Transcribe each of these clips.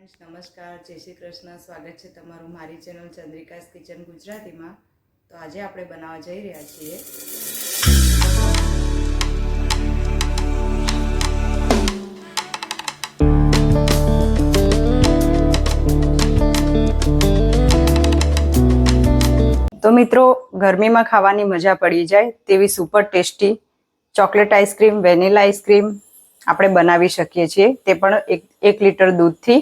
Friends નમસ્કાર, જય શ્રી કૃષ્ણ, સ્વાગત છે તમારું મારી ચેનલ ચંદ્રિકાસ કિચન ગુજરાતીમાં. તો આજે આપણે બનાવવા જઈ રહ્યા છીએ. તો મિત્રો, ગરમીમાં ખાવાની મજા પડી જાય તેવી super tasty chocolate ice cream vanilla ice cream આપણે બનાવી શકીએ છીએ. તે પણ એક એક લીટર દૂધથી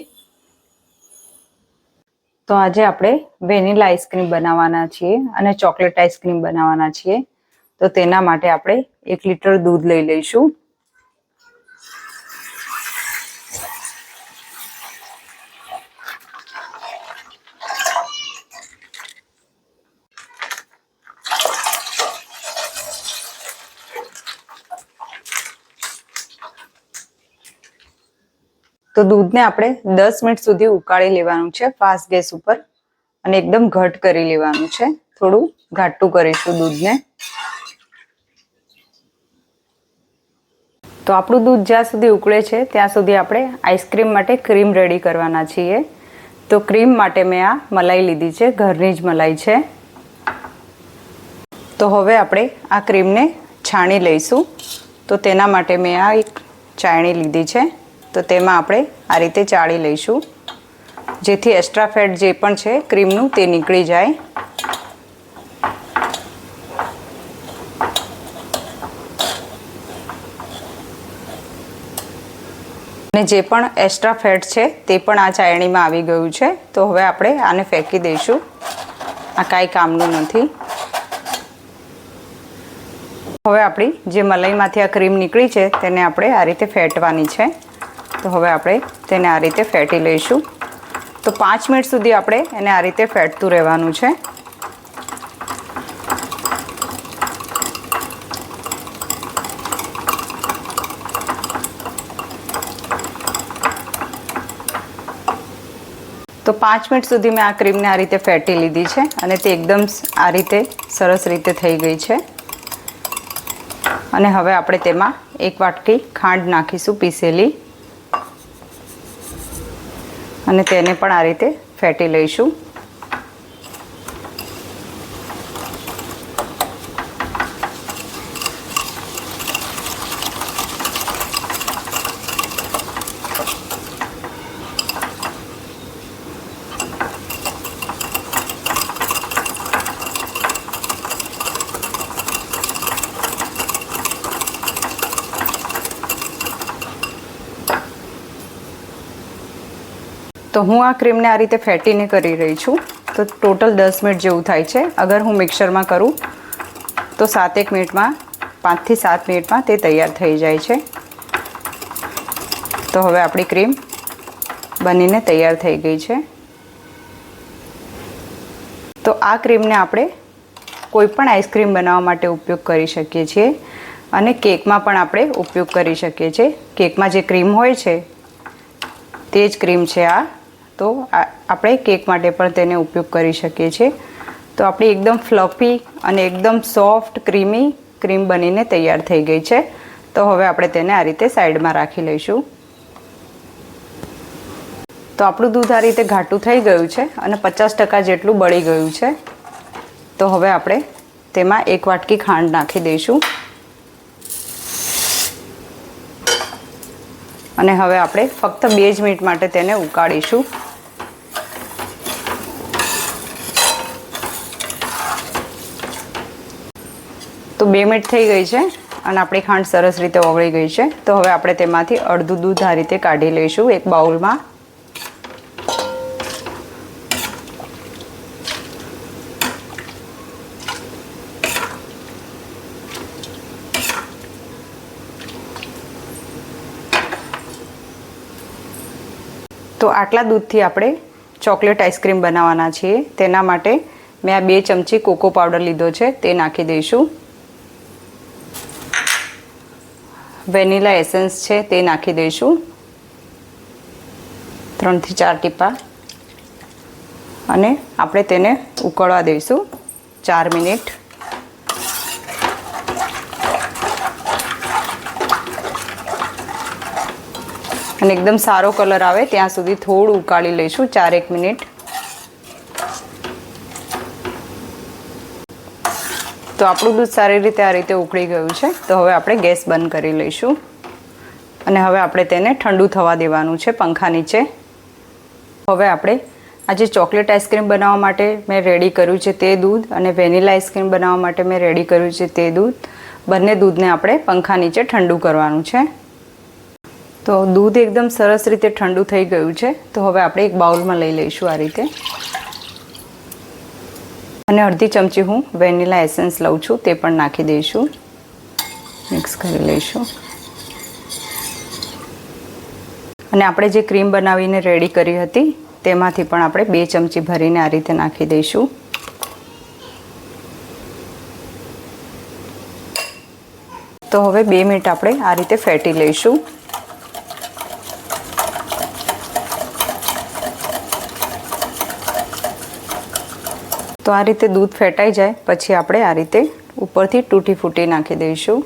તો આજે આપણે વેનીલા આઈસ્ક્રીમ બનાવવાના છીએ અને ચોકલેટ આઈસ્ક્રીમ બનાવવાના છીએ. તો તેના માટે આપણે એક લીટર દૂધ લઈ લઈશું. તો દૂધને આપણે દસ મિનિટ સુધી ઉકાળી લેવાનું છે ફાસ્ટ ગેસ ઉપર અને એકદમ ઘટ કરી લેવાનું છે. થોડું ઘાટું કરીશું દૂધને. તો આપણું દૂધ જ્યાં સુધી ઉકળે છે, ત્યાં સુધી આપણે આઈસ્ક્રીમ માટે ક્રીમ રેડી કરવાના છીએ. તો ક્રીમ માટે મેં આ મલાઈ લીધી છે, ઘરની જ મલાઈ છે. તો હવે આપણે આ ક્રીમને છાણી લઈશું. તો તેના માટે મેં આ એક ચાયણી લીધી છે. તો તેમાં આપણે આ રીતે ચાળી લઈશું. જેથી એક્સ્ટ્રા ફેટ જે પણ છે ક્રીમનું તે નીકળી જાય. અને જે પણ એક્સ્ટ્રા ફેટ છે, તે પણ આ ચાયણીમાં આવી ગયું છે. તો હવે આપણે આને ફેંકી દઈશું. આ કાંઈ કામનું નથી. હવે આપણી જે મલાઈમાંથી આ ક્રીમ નીકળી છે, તેને આપણે આ રીતે ફેટવાની છે. તો હવે આપણે તેને આ રીતે ફેટી લઈશું. તો પાંચ મિનિટ સુધી આપણે એને આ રીતે ફેટતું રહેવાનું છે. તો પાંચ મિનિટ સુધી મેં આ ક્રીમને આ રીતે ફેટી લીધી છે અને તે એકદમ આ રીતે સરસ રીતે થઈ ગઈ છે. અને હવે આપણે તેમાં એક વાટકી ખાંડ નાખીશું પીસેલી. અને તેને પણ આ રીતે ફેટી લઈશું. તો હું આ ક્રીમને આ રીતે ફેટીને કરી રહી છું. તો ટોટલ દસ મિનિટ જેવું થાય છે. અગર હું મિક્સરમાં કરું, તો સાતેક મિનિટમાં, પાંચથી સાત મિનિટમાં તે તૈયાર થઈ જાય છે. તો હવે આપણી ક્રીમ બનીને તૈયાર થઈ ગઈ છે. તો આ ક્રીમને આપણે કોઈપણ આઈસ્ક્રીમ બનાવવા માટે ઉપયોગ કરી શકીએ છીએ અને કેકમાં પણ આપણે ઉપયોગ કરી શકીએ છીએ. કેકમાં જે ક્રીમ હોય છે, તે જ ક્રીમ છે આ. તો આપણે કેક માટે પણ તેને ઉપયોગ કરી શકીએ છીએ. તો આપણી એકદમ ફ્લફી અને એકદમ સોફ્ટ, ક્રીમી, ક્રીમ બનીને તૈયાર થઈ ગઈ છે. તો હવે આપણે તેને આ રીતે સાઈડમાં રાખી લઈશું. તો આપણું દૂધ આ રીતે ઘાટું થઈ ગયું છે અને પચાસ ટકા જેટલું બળી ગયું છે. તો હવે આપણે તેમાં એક વાટકી ખાંડ નાખી દઈશું. અને હવે આપણે ફક્ત બે જ મિનિટ માટે તેને ઉકાળીશું. તો બે મિનિટ થઈ ગઈ છે અને આપણી ખાંડ સરસ રીતે ઓગળી ગઈ છે. તો હવે આપણે તેમાંથી અડધું દૂધ આ રીતે કાઢી લઈશું એક બાઉલમાં. તો આટલા દૂધથી આપણે ચોકલેટ આઈસ્ક્રીમ બનાવવાના છીએ. તેના માટે મેં આ બે ચમચી કોકો પાવડર લીધો છે, તે નાખી દઈશું. વેનીલા એસેન્સ છે તે નાખી દઈશું. ત્રણથી ચાર ટીપા. અને આપણે તેને ઉકળવા દઈશું. ચાર મિનિટ. અને એકદમ સારો કલર આવે ત્યાં સુધી થોડું ઉકાળી લઈશું. ચાર એક મિનિટ. તો આપણું દૂધ સારી રીતે આ રીતે ઉકળી ગયું છે. તો હવે આપણે ગેસ બંધ કરી લઈશું. અને હવે આપણે તેને ઠંડુ થવા દેવાનું છે પંખા નીચે. હવે આપણે આજે ચોકલેટ આઈસ્ક્રીમ બનાવવા માટે મેં રેડી કર્યું છે તે દૂધ અને વેનિલા આઈસ્ક્રીમ બનાવવા માટે મેં રેડી કર્યું છે તે દૂધ. બંને દૂધને આપણે પંખા નીચે ઠંડુ કરવાનું છે. તો દૂધ એકદમ સરસ રીતે ઠંડુ થઈ ગયું છે. તો હવે આપણે એક બાઉલમાં લઈ લઈશું આ રીતે. અને અડધી ચમચી હું વેનીલા એસેન્સ લઉં છું, તે પણ નાખી દઈશું. મિક્સ કરી લઈશું. અને આપણે જે ક્રીમ બનાવીને રેડી કરી હતી, તેમાંથી પણ આપણે બે ચમચી ભરીને આ રીતે નાખી દઈશું. તો હવે બે મિનિટ આપણે આ રીતે ફેટી લઈશું. તો આ રીતે દૂધ ફેટાઈ જાય, પછી આપણે આ રીતે ઉપરથી તૂટી ફૂટી નાખી દઈશું.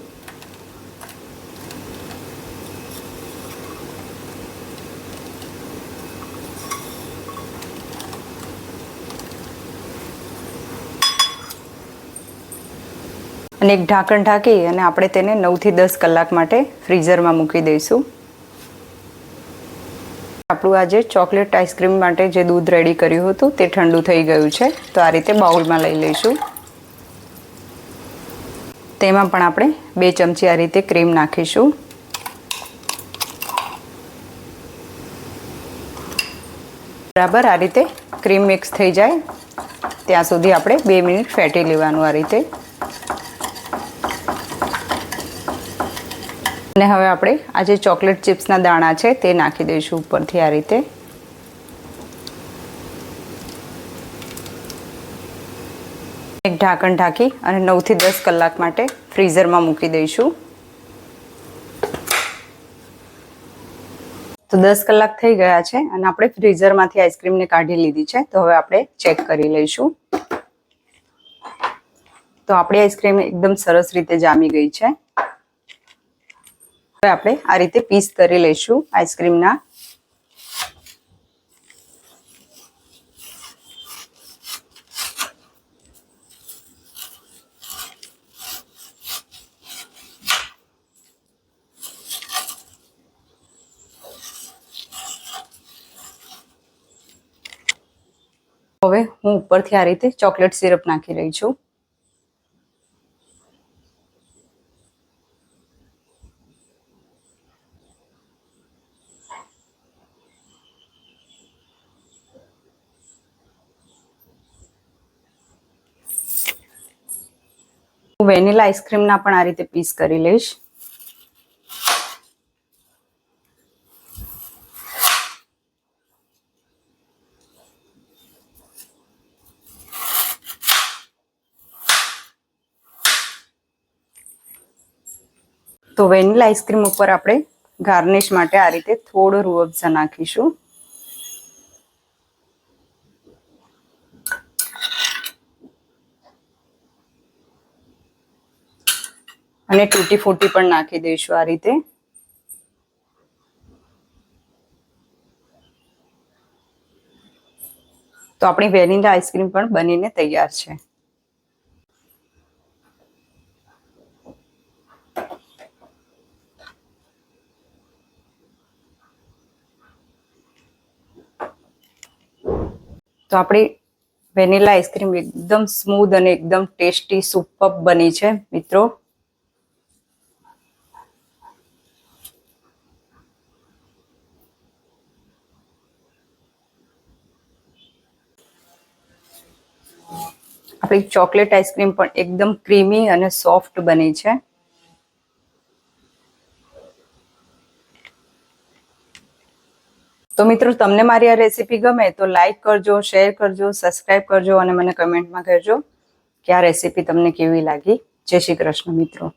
અને એક ઢાંકણ ઢાંકી અને આપણે તેને નવથી દસ કલાક માટે ફ્રીઝરમાં મૂકી દઈશું. આપણું આજે ચોકલેટ આઈસ્ક્રીમ માટે જે દૂધ રેડી કર્યું હતું તે ઠંડુ થઈ ગયું છે. તો આ રીતે બાઉલમાં લઈ લઈશું. તેમાં પણ આપણે બે ચમચી આ રીતે ક્રીમ નાખીશું. બરાબર આ રીતે ક્રીમ મિક્સ થઈ જાય. ત્યાં સુધી આપણે બે મિનિટ ફેટી લેવાનું આ રીતે. અને હવે આપણે આ જે ચોકલેટ ચિપ્સના દાણા છે તે નાખી દઈશું ઉપરથી આ રીતે. એક ઢાંકણ ઢાંકી અને નવથી દસ કલાક માટે ફ્રીઝરમાં મૂકી દઈશું. તો દસ કલાક થઈ ગયા છે અને આપણે ફ્રીઝરમાંથી આઈસ્ક્રીમને કાઢી લીધી છે. તો હવે આપણે ચેક કરી લઈશું. તો આપણી આઈસ્ક્રીમ એકદમ સરસ રીતે જામી ગઈ છે. આપણે આ રીતે પીસ કરી લઈશું આઈસ્ક્રીમના. હવે હું ઉપરથી આ રીતે ચોકલેટ સિરપ નાખી રહી છું. વેનીલા આઈસ્ક્રીમના પણ આ રીતે પીસ કરી લઈશ. તો વેનીલા આઈસ્ક્રીમ ઉપર આપણે ગાર્નિશ માટે આ રીતે થોડો રૂ નાખીશું. અને તૂટી ફૂટી પણ નાખી દઈશું આ રીતે. તો આપણી વેનીલા આઈસ્ક્રીમ પણ બનીને તૈયાર છે. તો આપણી વેનીલા આઈસ્ક્રીમ એકદમ સ્મૂધ અને એકદમ ટેસ્ટી, સુપર બની છે, મિત્રો. આપણી ચોકલેટ આઈસ્ક્રીમ પણ એકદમ ક્રીમી અને સોફ્ટ બની છે. તો મિત્રો, તમને મારી આ રેસીપી ગમે તો લાઈક કરજો, શેર કરજો સબસ્ક્રાઈબ કરજો અને મને કમેન્ટમાં કહેજો કે આ રેસીપી તમને કેવી લાગી. જય શ્રી કૃષ્ણ મિત્રો.